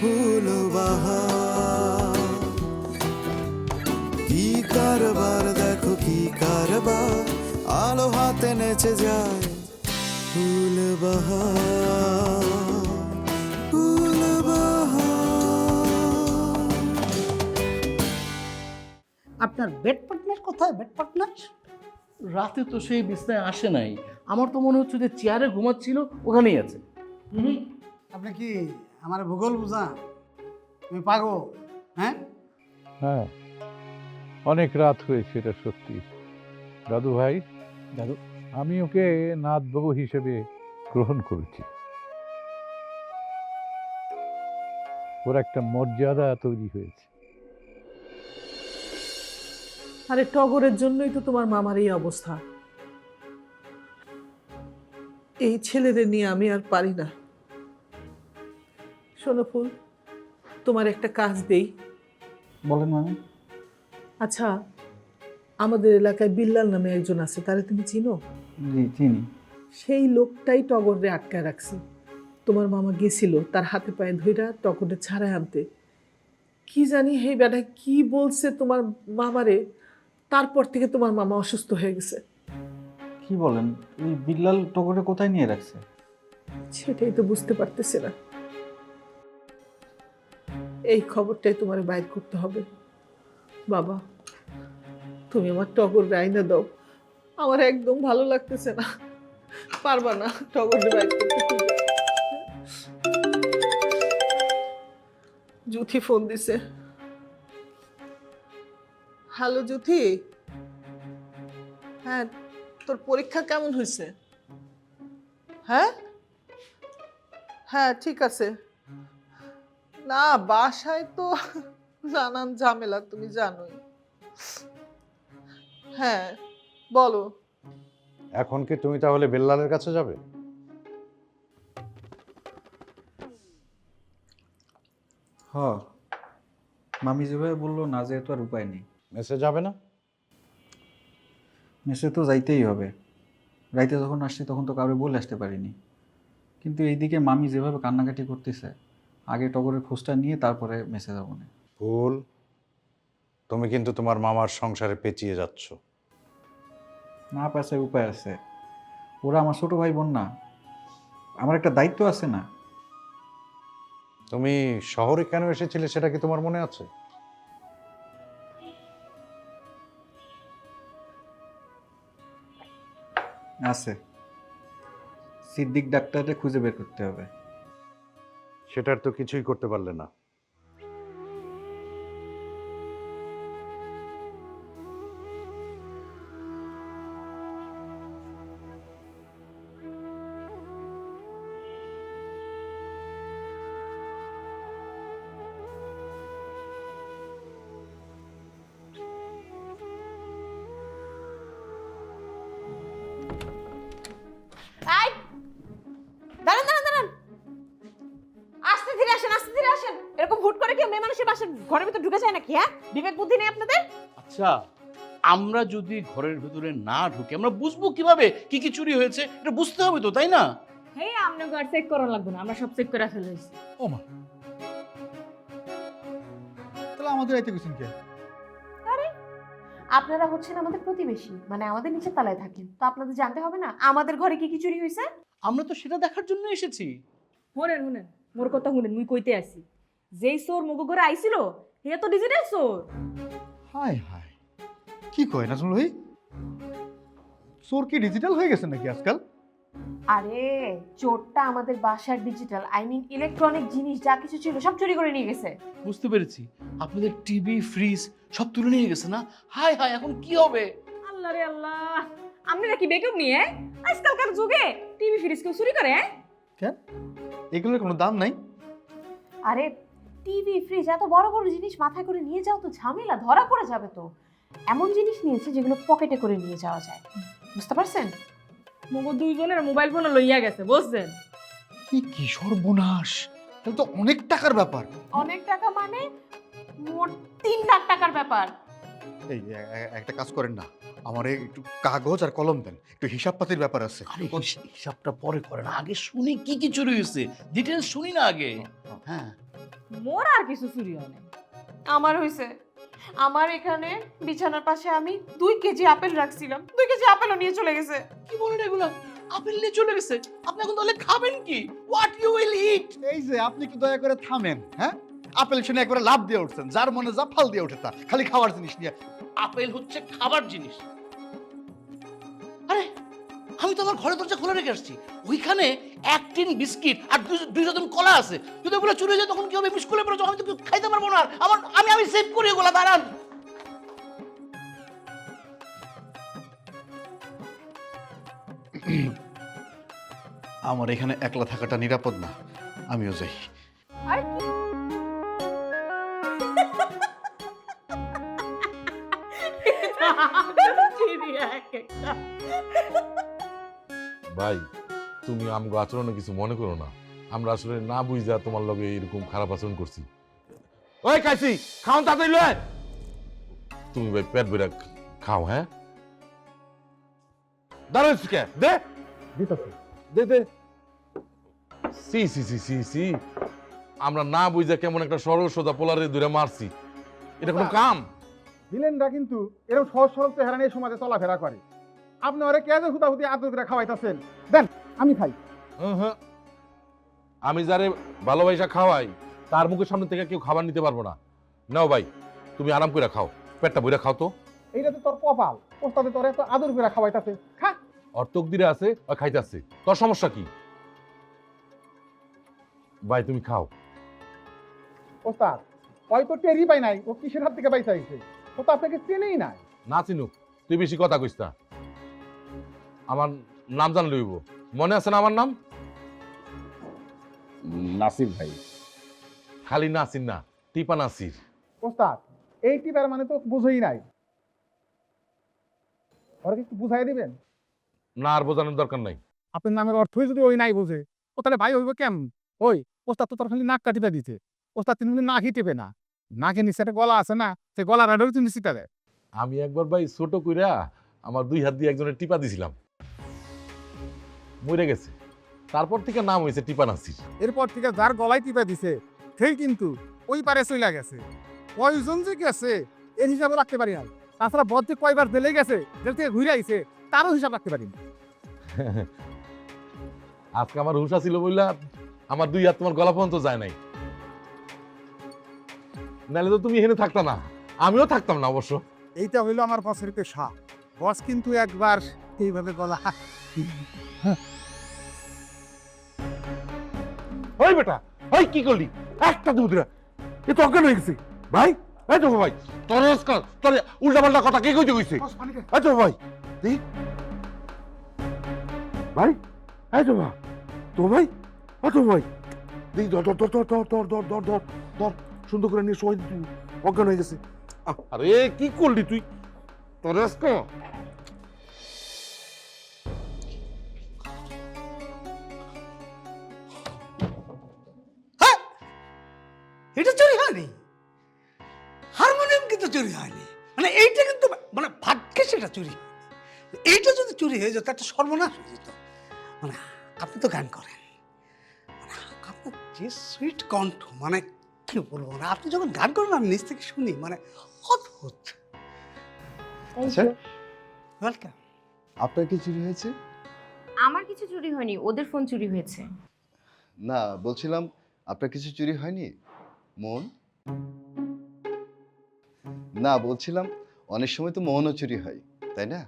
ফুল বাহার কি কারবার দেখো কি কারবার। আলো হাতে নেচে যায় ফুল বাহার ফুল আপনার বেড পার্টনার কোথায়? বেড পার্টনার রাতে তো সেই বিছনায় আসে নাই। আমার তো মনে হচ্ছে যে চেয়ারে ঘুমাচ্ছিল ওখানেই আছে। আপনি কি আমার ভূগোল বুঝা। তুমি পাগো হ্যাঁ? হ্যাঁ। অনেক রাত হয়েছে এটা সত্যি। দাদু ভাই দাদু। আমি ওকে নাথবাবু হিসেবে গ্রহণ করেছি। ওর একটা মর্যাদা তৈরি হয়েছে। আরে টগরের জন্যই তো তোমার মামার এই অবস্থা। এই ছেলেদের নিয়ে আমি আর পারি না। শোনো ফুল তোমার একটা কাজ দেই। বলেন মানে? আচ্ছা আমাদের এলাকায় বিল্লাল নামে একজন আছে তারে তুমি চিনো? জি চিনি। সেই লোকটাই টগরে আটকায় রাখছে। তোমার মামা গেছিল তার হাতে পায়ে ধইরা টগরে ছাড়াই আনতে। কি জানি হেই বেটা কি বলছে তোমার মামারে? তারপর থেকে তোমার মামা অসুস্থ হয়ে গেছে। কি বলেন? এই বিল্লাল টগরে কোথায় নিয়ে রাখছে? সেটাই তো বুঝতে পারতেছে না। এই খবরটাই তোমার বাইর করতে হবে। বাবা, তুমি আমার টগর আইনা দাও। আমার একদম ভালো লাগতেছে না। পারবা না টগর বাইর করতে। জুথি ফোন দিছে। হ্যালো জুথি হ্যাঁ তোর পরীক্ষা কেমন হয়েছে হ্যাঁ? হ্যাঁ ঠিক আছে। না বাসায় তো নানান ঝামেলা তুমি জানোই। হ্যাঁ বলো। এখন কি তুমি তাহলে বেল্লালের কাছে যাবে? হ। মামি যেভাবে বলল না যেহেতু আর উপায় নেই। মেসে যাবে না? মেসে তো যাইতেই হবে। রাইতে যখন আসছি তখন তো কাউরে বলে আসতে পারিনি। কিন্তু এইদিকে মামি যেভাবে কান্নাকাটি করতেছে আগে টগরের খোঁজটা নিয়ে তারপরে মেসে যাব না ভুল। তুমি কিন্তু তোমার মামার সংসারে পেঁচিয়ে যাচ্ছ। না পাশে উপায় আছে। ওরা আমার ছোট ভাই বোন না। আমার একটা দায়িত্ব আছে না। তুমি শহরে কেন এসেছিলে সেটা কি তোমার মনে আছে? আছে। সিদ্দিক ডাক্তারকে খুঁজে বের করতে হবে। সেটার তো কিছুই করতে পারলে না। ঘরের ভিতর ঢুকে যায় নাকি হ্যাঁ? বিবেক বুদ্ধি নেই আপনাদের? আচ্ছা আমরা যদি ঘরের ভিতরে না ঢুকে আমরা বুঝব কীভাবে কি কি চুরি হয়েছে এটা বুঝতে হবে তো তাই না? হেই আপনি ঘর চেক করা লাগবে না আমরা সব চেক করে ফেলেছি ও মা। তাহলে আমাদের আইতে গেছেন কে? আপনারা হচ্ছেন আমাদের প্রতিবেশী মানে আমাদের নিচে তলায় থাকেন তো আপনাদের জানতে হবে না আমাদের ঘরে কি কি চুরি হয়েছে? আমরা তো সেটা দেখার জন্য এসেছি। শুনেন শুনেন মোর কথা শুনেন মুই কইতে আসি। যেই চোর মুগো ঘরে আইছিল হে তো ডিজিটাল চোর। হাই হাই কি কয় না শুনলো চোর কি ডিজিটাল হয়ে গেছে নাকি আজকাল? আরে চোরটা আমাদের বাসার ডিজিটাল আই মিন ইলেকট্রনিক জিনিস যা কিছু ছিল সব চুরি করে নিয়ে গেছে। বুঝতে পেরেছি। আপনাদের টিভি ফ্রিজ সব তুলে নিয়ে গেছে না? হাই হাই এখন কি হবে? আল্লাহ রে আল্লাহ আপনারা কি বেকআপ নিয়ে আজকালকার যুগে টিভি ফ্রিজ কেউ চুরি করে হ্যাঁ? কেন? এগুলোর কোনো দাম নাই? আরে টিভি ফ্রিজ এত বড় বড় জিনিস মাথায় করে নিয়ে যাও তো ঝামেলা ধরা পড়ে যাবে তো। এমন জিনিস নিয়েছে যেগুলো পকেটে করে নিয়ে যাওয়া যায়। বুঝতে পারছেন? মগো দুইজনের মোবাইল ফোন লইয়া গেছে বুঝছেন? কি কি সর্বনাশ! তাহলে তো অনেক টাকার ব্যাপার। অনেক টাকা মানে মোট তিন লাখ টাকার ব্যাপার। এই এ- এ- একটা কাজ করেন না। আমার একটু কাগজ আর কলম দেন। একটু হিসাব পাতির ব্যাপার আছে। আরে হিস- হিসাবটা পরে করেন। আগে শুনি কি কি চুরি হয়েছে ডিটেলস শুনি না আগে। হ্যাঁ। মোর আর কিছু চুরি হয় নাই। আমার হয়েছে আমার এখানে বিছানার পাশে আমি দুই কেজি আপেল রাখছিলাম। দুই কেজি আপেলও নিয়ে চলে গেছে। কি বলেন এগুলো? আপেল নিয়ে চলে গেছে? আপনি এখন তাহলে খাবেন কি? হোয়াট ইউ উইল ইট এই যে আপনি কি দয়া করে থামেন হ্যাঁ? আপেল শুনে একবারে লাভ দিয়ে উঠছেন। যার মনে যা ফাল দিয়ে ওঠে তা খালি খাওয়ার জিনিস নিয়ে। আপেল হচ্ছে খাবার জিনিস। আরে আমি তো আমার ঘরে দরজা খোলা রেখে আসছি। ওইখানে এক টিন বিস্কিট আর দুই ডজন কলা আছে। যদি ওগুলো চুরি যায় তখন কি হবে? স্কুলে পড়ে যাব, আমি তো কিছু খাইতে পারব না। আমার আমি আমি সেভ করি ওগুলো দাঁড়ান। আমার এখানে একলা থাকাটা নিরাপদ না। আমিও যাই। আর কি ভাই তুমি আমগো আচরণে কিছু মনে করো না। আমরা আসলে না বুঝা তোমার লগে এরকম খারাপ আচরণ করছি। ওই কাইছি খাও তাড়াতাড়ি লয়। তুমি ভাই পেট ভরে খাও হ্যাঁ? দাঁড়ান কে দে। দে দে। সি সি সি সি সি। আমরা না বুঝা কেমন একটা সরল সোজা পোলারে দূরে মারছি। এটা কোনো কাম? ভিলেনরা কিন্তু এরকম সহজ সরল চেহারা নিয়ে সমাজে চলাফেরা করে। আপনি ওরে যে হুতাহুতি আদর করে খাওয়াইতেছেন? দেন আমি খাই। আমি যারে ভালোবাসা খাওয়াই তার মুখের সামনে থেকে কেউ খাবার নিতে পারব না। নাও ভাই তুমি আরাম করে খাও। পেটটা বইরা খাও তো। এইটা তো তোর কপাল। ওস্তাদে তোর এত আদর করে খাওয়াইতাছে। খা। অর্থক দিলে আছে আর খাইতেছে। তোর সমস্যা কি? ভাই তুমি খাও। ওস্তাদ হয়তো টেরই পাই নাই। ও কিসের হাত থেকে পাইসা আইছে ও তো আপনাকে চেনেই নাই। না চিনুক তুই বেশি কথা কইস না। আমার নাম জান লইব মনে আছে না আমার নাম? নাসির ভাই। খালি নাসির না টিপা নাসির। ওস্তাদ এই টিপার মানে তো বুঝেই নাই। ওরা কি বুঝাই দিবেন? না আর বোঝানোর দরকার নাই। আপনার নামের অর্থই যদি ওই নাই বোঝে ও তাহলে ভাই হইব কেমন ওই ওস্তাদ তো তোর খালি নাক কাটিতে দিতে ওস্তাদ তিনি কিন্তু নাকই টেপে না। নাকের নিচে একটা গলা আছে না সে গলার তিনি সিটা দেয় আমি একবার ভাই ছোট কইরা আমার দুই হাত দিয়ে একজনের টিপা দিছিলাম। মরে গেছে। তারপর থেকে নাম হয়েছে টিপা নাসির। এরপর থেকে যার গলায় টিপে দিছে সেই কিন্তু ওই পারে চলে গেছে। কয়জন যে গেছে এর হিসাবে রাখতে পারি না। তাছাড়া বদ্ধে কয়বার জেলে গেছে জেল থেকে ঘুরে আইছে তারও হিসাব রাখতে পারি না। আজকে আমার হুশা ছিল বললা আমার দুই হাত তোমার গলা পর্যন্ত যায় নাই। নাহলে তো তুমি এখানে থাকতা না আমিও থাকতাম না অবশ্য। এইটা হইল আমার বছরের পেশা। বস কিন্তু একবার এইভাবে গলা ওই বেটা ওই কি করলি একটা দুধরা এ তো অজ্ঞান হয়ে গেছে ভাই এই তো ভাই তোর আজকাল তোর উল্টা পাল্টা কথা কে কইতে কইছে এই তো ভাই দেখ ভাই এই তো ভাই তো ভাই এই তো ভাই দেখ ধর ধর ধর ধর ধর ধর ধর ধর ধর সুন্দর করে নিয়ে সবাই অজ্ঞান হয়ে গেছে আরে কি করলি তুই তোর আজকাল সেটা চুরি। এইটা যদি চুরি হয়ে যেত একটা সর্বনাশ হয়ে যেত। মানে আপনি তো গান করেন। মানে আপনার যে সুইট কণ্ঠ মানে কি বলব মানে আপনি যখন গান করেন আমি নিজ থেকে শুনি মানে অদ্ভুত। আচ্ছা। ওয়েলকাম আপনার কি চুরি হয়েছে? আমার কিছু চুরি হয়নি ওদের ফোন চুরি হয়েছে। না বলছিলাম আপনার কিছু চুরি হয়নি? মন? না বলছিলাম অনেক সময় তো মনও চুরি হয়। তাই না?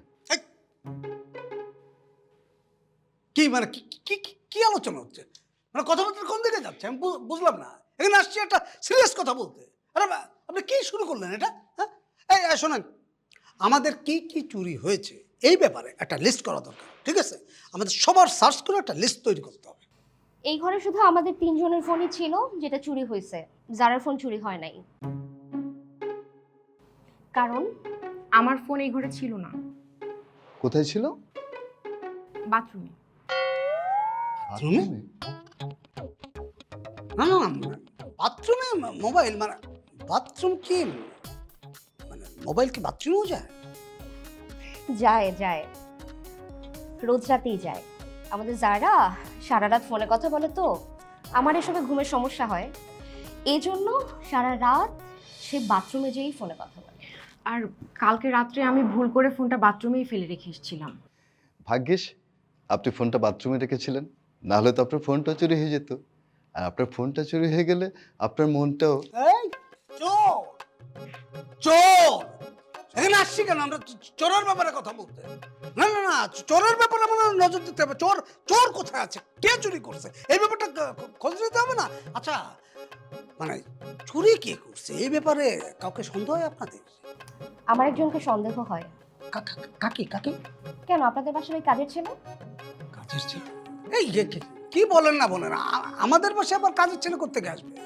কি মানে কি কি আলোচনা হচ্ছে? মানে কথাবার্তা কোন দিকে যাচ্ছে? আমি বুঝলাম না। এখানে আসছি একটা সিরিয়াস কথা বলতে। আরে আপনি কি শুরু করলেন এটা? হ্যাঁ? এই এই, শোনেন আমাদের কি কি চুরি হয়েছে এই ব্যাপারে একটা লিস্ট করা দরকার ঠিক আছে? আমাদের সবার সার্চ করে একটা লিস্ট তৈরি করতে হবে। এই ঘরে শুধু আমাদের তিনজনের ফোনই ছিল যেটা চুরি হয়েছে যারার ফোন চুরি হয় নাই। কারণ আমার ফোন এই ঘরে ছিল না। কোথায় ছিল? বাথরুমে বাথরুমে? না বাথরুমে মোবাইল মানে বাথরুম কি? মানে মোবাইল কি বাথরুমেও যায়? যায় যায়। রোজ রাতেই যায়। আমাদের যারা সারা রাত ফোনে কথা বলে তো আমার এসবে ঘুমের সমস্যা হয়। এই জন্য সারা রাত সে বাথরুমে যেয়েই ফোনে কথা বলে। আর কালকে রাত্রে আমি ভুল করে ফোনটা বাথরুমেই ফেলে রেখে এসেছিলাম। ভাগ্যিস আপনি ফোনটা বাথরুমে রেখেছিলেন। না হলে তো আপনার ফোনটা চুরি হয়ে যেত। আর আপনার ফোনটা চুরি হয়ে গেলে আপনার মনটাও এই চোর! চোর! এখানে আসছি কেন? আমরা চোরের ব্যাপারে কথা বলতে। না না না চোরের ব্যাপারে আমাদের নজর দিতে হবে। চোর চোর কোথায় আছে? কে চুরি করছে? এই ব্যাপারটা খোঁজ নিতে হবে না? আচ্ছা মানে চুরি কে করছে? এই ব্যাপারে কাউকে সন্দেহ হয় আপনাদের? আমার একজনকে সন্দেহ হয়। কাকে কাকে? কেন আপনাদের বাসার ওই কাজের ছেলে? কাজের ছেলে? এই যে কি- কি বলেন না বলেন আমাদের পাশে আবার কাজের ছেলে করতে আসবে?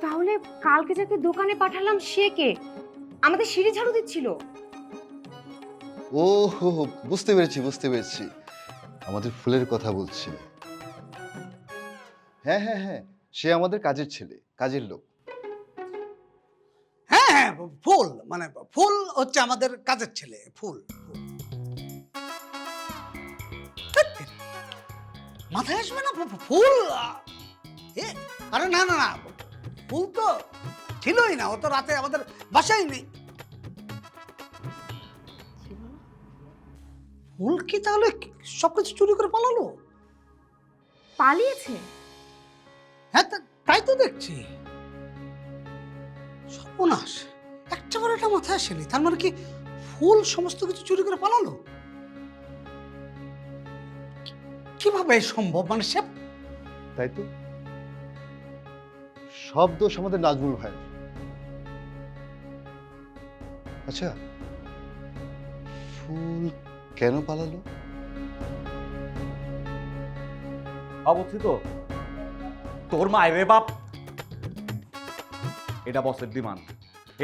তাহলে কালকে যাকে দোকানে পাঠালাম সে কে? আমাদের সিঁড়ি ঝাড়ু দিচ্ছিল। ও হো হো, বুঝতে পেরেছি বুঝতে পেরেছি। আমাদের ফুলের কথা বলছি। হ্যাঁ হ্যাঁ হ্যাঁ সে আমাদের কাজের ছেলে কাজের লোক। হ্যাঁ ফুল মানে ফুল হচ্ছে আমাদের কাজের ছেলে ফুল। মাথায় আসবে না? ফুল? এ আরে না না না ফুল তো ছিলই না ও তো রাতে আমাদের বাসায় নেই। ফুল কি তাহলে সবকিছু চুরি করে পালালো? পালিয়েছে? হ্যাঁ তা- তাই তো দেখছি। সর্বনাশ। একটা বার একটা মাথায় আসেনি তার মানে কি ফুল সমস্ত কিছু চুরি করে পালালো? কীভাবে সম্ভব? মানে সে তাই তো। সব দোষ আমাদের নাজমুল ভাই আচ্ছা ফুল কেন পালালো? অবস্থি তো তোর মায়ের বাপ। এটা বসের ডিমান্ড।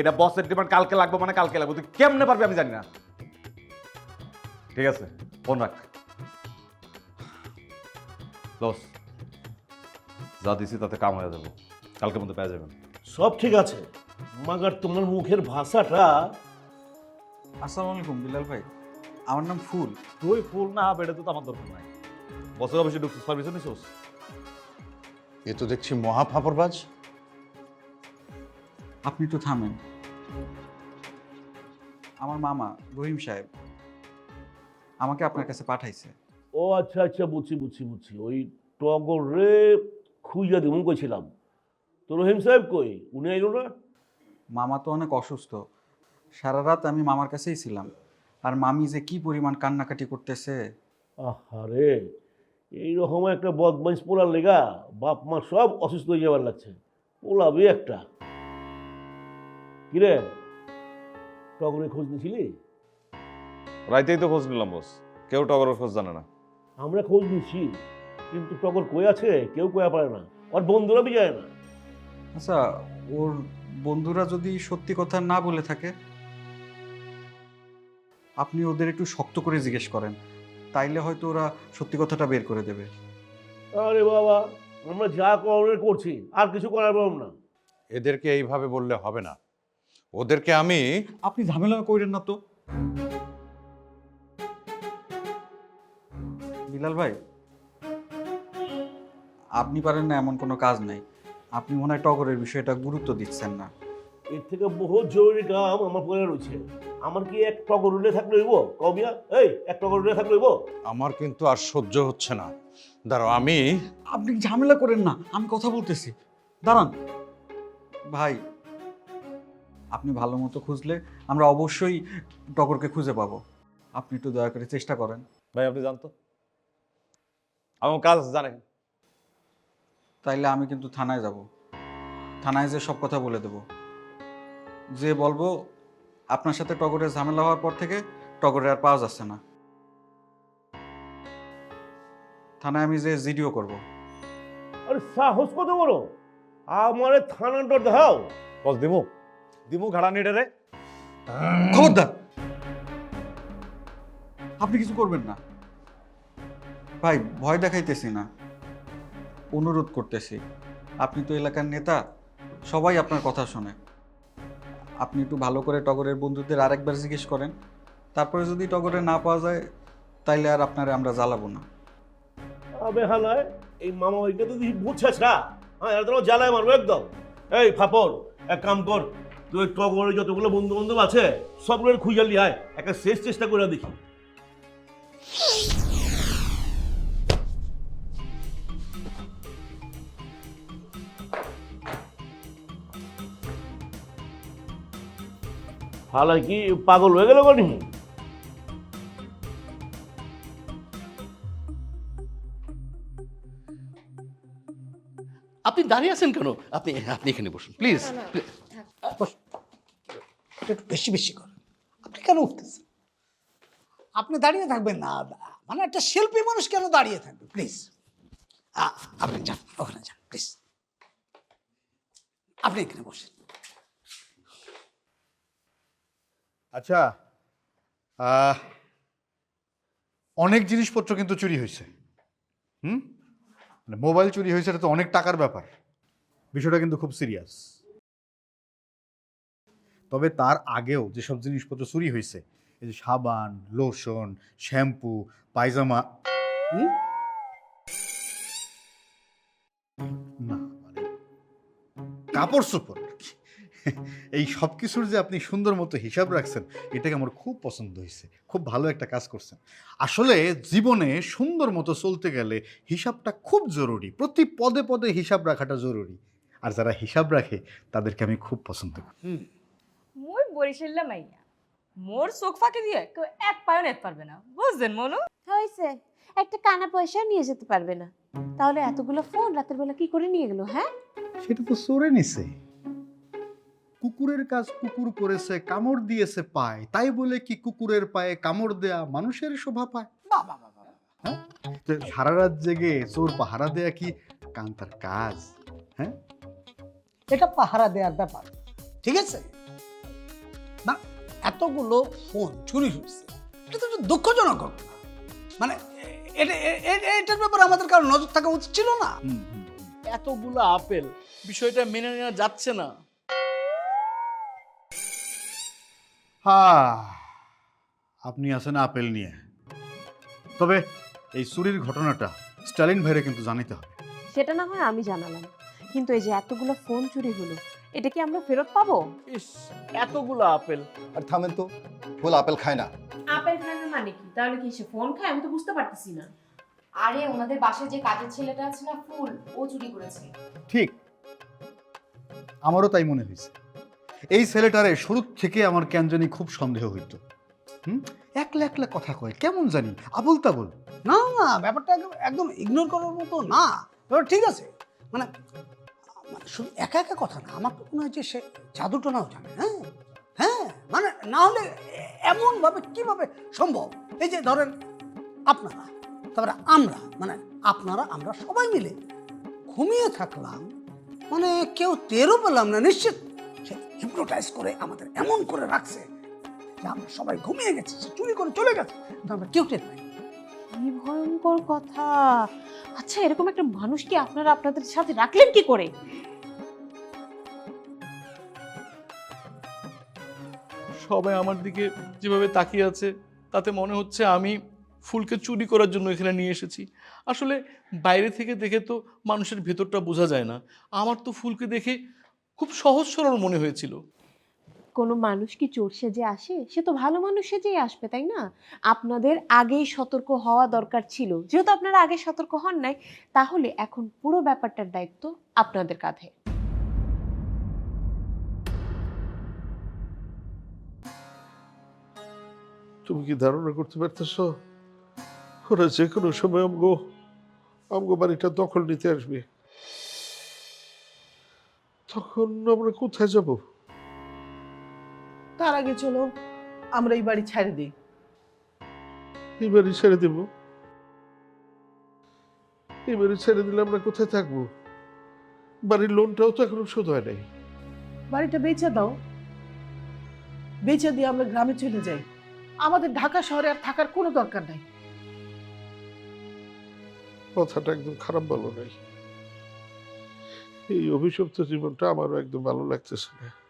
এটা বসের ডিমান্ড কালকে লাগবে মানে কালকে লাগবে। তুই কেমনে পারবি আমি জানি না। ঠিক আছে ফোন রাখ। যা দিছি তাতে কাম হয়ে যাব। কালকের মধ্যে পেয়ে যাবেন। সব ঠিক আছে মাগার তোমার মুখের ভাষাটা আসসালামু আলাইকুম বিলাল ভাই। আমার নাম ফুল। তুই ফুল না বেড়ে তো আমার দরকার নাই। বসের অফিসে ঢুকছিস পারমিশন নিছোস? এ তো দেখছি মহা ফাপড়বাজ। আপনি তো থামেন। আমার মামা রহিম সাহেব আমাকে আপনার কাছে পাঠাইছে। ও আচ্ছা আচ্ছা বুঝছি বুঝছি বুঝছি। ওই টগর রে খুঁজা দিমু কইছিলাম। তো রহিম সাহেব কই? উনি আইলো না? মামা তো অনেক অসুস্থ। সারা রাত আমি মামার কাছেই ছিলাম। আর মামি যে কি পরিমাণ কান্নাকাটি করতেছে। আহারে এইরকম একটা বদমাইশ পোলার লেগা বাপ মা সব অসুস্থ হয়ে যাবার লাগছে। পোলাবি একটা। কিরে? টগরে খোঁজ নিছিলি? রাইতেই তো খোঁজ নিলাম বস। কেউ টগরের খোঁজ জানে না। আমরা খোঁজ নিচ্ছি কিন্তু টগর কই আছে? কেউ কয়া পারে না। আর বন্ধুরা বি যায় না। আচ্ছা ওর বন্ধুরা যদি সত্যি কথা না বলে থাকে? আপনি ওদের একটু শক্ত করে জিজ্ঞেস করেন। তাইলে হয়তো ওরা সত্যি কথাটা বের করে দেবে। আরে বাবা আমরা যা করছি আর কিছু করার পারব না। এদেরকে এইভাবে বললে হবে না। ওদেরকে আমি আপনি ঝামেলা করেন না তো। বিলাল ভাই আপনি পারেন না এমন কোনো কাজ নাই। আপনি মনে হয় টগরের বিষয়টা গুরুত্ব দিচ্ছেন না। এর থেকে বহুত জরুরি কাম আমার পরে রয়েছে। আমার কি এক টগর উড়ে থাকলে হইব? কবিয়া এই এক টগর উড়ে থাকলে হইব? আমার কিন্তু আর সহ্য হচ্ছে না। দাঁড়াও আমি আপনি ঝামেলা করেন না আমি কথা বলতেছি। দাঁড়ান। ভাই আপনি ভালো মতো খুঁজলে আমরা অবশ্যই টগরকে খুঁজে পাবো। আপনি একটু দয়া করে চেষ্টা করেন। ভাই আপনি জানতো আমার কাজ জানেন। তাইলে আমি কিন্তু থানায় যাব। থানায় যে সব কথা বলে দেব। যে বলব আপনার সাথে টগরের ঝামেলা হওয়ার পর থেকে টগরের আর পাওয়া যাচ্ছে না। থানায় আমি যে জিডিও করব। আরে সাহস কত বড়? আমারে থানার ডর দেখাও বস দিমু। দিমু ঘাড়া নিডে রে। খবরদার। আপনি কিছু করবেন না। ভাই ভয় দেখাইতেছি না। অনুরোধ করতেছি। আপনি তো এলাকার নেতা সবাই আপনার কথা শোনে। আপনি একটু ভালো করে টগরের বন্ধুদের আরেকবার জিজ্ঞেস করেন। তারপরে যদি টগরে না পাওয়া যায় তাইলে আর আপনারে আমরা জ্বালাবো না। আবে হালায় এই মামা ওইটা তো দেখি বুঝছিস না? হ্যাঁ এটা তো জ্বালায় মারবো একদম। এই ফাপর এক কাম কর। তুই টগরের যতগুলো বন্ধু বান্ধব আছে সবগুলো খুঁজে নিয়ে আয়। একটা শেষ চেষ্টা করে দেখি। হালাই কি পাগল হয়ে গেল কোনি আপনি দাঁড়িয়ে আছেন কেন? আপনি আপনি এখানে বসুন প্লিজ একটু বেশি বেশি করেন। আপনি কেন উঠতেছেন? আপনি দাঁড়িয়ে থাকবেন না মানে একটা শিল্পী মানুষ কেন দাঁড়িয়ে থাকবে? প্লিজ আপনি যান, ওখানে যান প্লিজ আপনি এখানে বসেন। আচ্ছা অনেক জিনিসপত্র কিন্তু চুরি হয়েছে। হুম? মানে মোবাইল চুরি হয়েছে, এটা তো অনেক টাকার ব্যাপার। বিষয়টা কিন্তু খুব সিরিয়াস তবে তার আগেও যেসব জিনিসপত্র চুরি হয়েছে এই যে সাবান, লোশন, শ্যাম্পু, পায়জামা, হুম? না কাপড় চোপড়। এই সব কিছুর যে আপনি সুন্দর মতো হিসাব রাখছেন, এটাকে আমার খুব পছন্দ হয়েছে খুব ভালো একটা কাজ করছেন আসলে জীবনে সুন্দর মতো চলতে গেলে হিসাবটা খুব জরুরি, প্রতি পদে পদে হিসাব রাখাটা জরুরি আর যারা হিসাব রাখে, তাদেরকে আমি খুব পছন্দ করি মই বরিশাল্লা মাইয়া। মোর চোখ ফাঁকি দিয়ে কেউ এক পায়ও নেট পারবে না। বুঝছেন মনু? হয়েছে একটা কানা পয়সা নিয়ে যেতে পারবে না। তাহলে এতগুলো ফোন রাতের বেলা কি করে নিয়ে গেল হ্যাঁ? সেটা তো চোরে নিছে। কুকুরের কাজ কুকুর করেছে কামড় দিয়েছে পায়। তাই বলে কি কুকুরের পায়ে কামড় দেয়া মানুষের শোভা পায়? বাহ বাহ। হ্যাঁ? তো সারা রাত জেগে চোর পাহারা দেয়া কি কান্তার কাজ? হ্যাঁ? এটা পাহারা দেওয়ার ব্যাপার। ঠিক আছে? এতগুলো ফোন চুরি হয়েছে। এটা তো একটা দুঃখজনক ঘটনা। মানে এটার ব্যাপারে আমাদের কারও নজর থাকা উচিত ছিল না। এতগুলো আপেল বিষয়টা মেনে নেওয়া যাচ্ছে না। হ্যাঁ আপনি আছেন আপেল নিয়ে। তবে এই চুরির ঘটনাটা স্টালিন ভাইরে কিন্তু জানিতে হবে। সেটা না হয় আমি জানালাম। কিন্তু এই যে এতগুলো ফোন চুরি হলো এটা কি আমরা ফেরত পাবো? ইস এতগুলো আপেল। আর থামেন তো ফুল আপেল খায় না। আপেল খায় না মানে কি? তাহলে কি সে ফোন খায়? আমি তো বুঝতে পারতেছি না। আরে ওনাদের বাসায় যে কাজের ছেলেটা আছে না ফুল ও চুরি করেছে। ঠিক। আমারও তাই মনে হয়েছে। এই ছেলেটারে শুরু থেকে আমার কেন জানি খুব সন্দেহ হইতো। হুম? একলা একলা কথা কয় কেমন জানি আবল তাবল না না ব্যাপারটা একদম একদম ইগনোর করার মতো না। ঠিক আছে। মানে মানে শুধু একা একা কথা না, আমার তো মনে হয় যে সে জাদুটনাও জানে হ্যাঁ? হ্যাঁ? মানে না হলে এমনভাবে কীভাবে সম্ভব? এই যে ধরেন আপনারা, তারপরে আমরা মানে আপনারা, আমরা সবাই মিলে ঘুমিয়ে থাকলাম মানে কেউ টেরও পেলাম না, নিশ্চিত। সে হিপনোটাইজ করে আমাদের এমন করে রাখছে যে আমরা সবাই ঘুমিয়ে গেছি, সে চুরি করে চলে গেছে, কিন্তু আমরা কেউ টের পাই কি ভয়ঙ্কর কথা। আচ্ছা এরকম একটা মানুষকে আপনারা আপনাদের সাথে রাখলেন কি করে? সবাই আমার দিকে যেভাবে তাকিয়ে আছে, তাতে মনে হচ্ছে আমি ফুলকে চুরি করার জন্য এখানে নিয়ে এসেছি। আসলে বাইরে থেকে দেখে তো মানুষের ভেতরটা বোঝা যায় না। আমার তো ফুলকে দেখে খুব সহজ সরল মনে হয়েছিল। কোনো মানুষ কি চোর সেজে আসে? সে তো ভালো মানুষ সেজেই আসবে, তাই না? আপনাদের আগেই সতর্ক হওয়া দরকার ছিল। যেহেতু আপনারা আগে সতর্ক হন নাই, তাহলে এখন পুরো ব্যাপারটার দায়িত্ব আপনাদের কাঁধে। তুমি কি ধারণা করতে পারতেছ? ওরা যে কোনো সময় আমগো আমগো বাড়িটা দখল নিতে আসবে। তখন আমরা কোথায় যাব? তার আগে চলো আমরা এই বাড়ি ছেড়ে দিই। এই বাড়ি ছেড়ে দেব? এই বাড়ি ছেড়ে দিলে আমরা কোথায় থাকব? বাড়ির লোনটাও তো এখনও শোধ হয় নাই। বাড়িটা বেচে দাও। বেচে দিয়ে আমরা গ্রামে চলে যাই। আমাদের ঢাকা শহরে আর থাকার কোনো দরকার নাই। কথাটা একদম খারাপ বলো নাই। এই অভিশপ্ত জীবনটা আমারও একদম ভালো লাগতেছে না।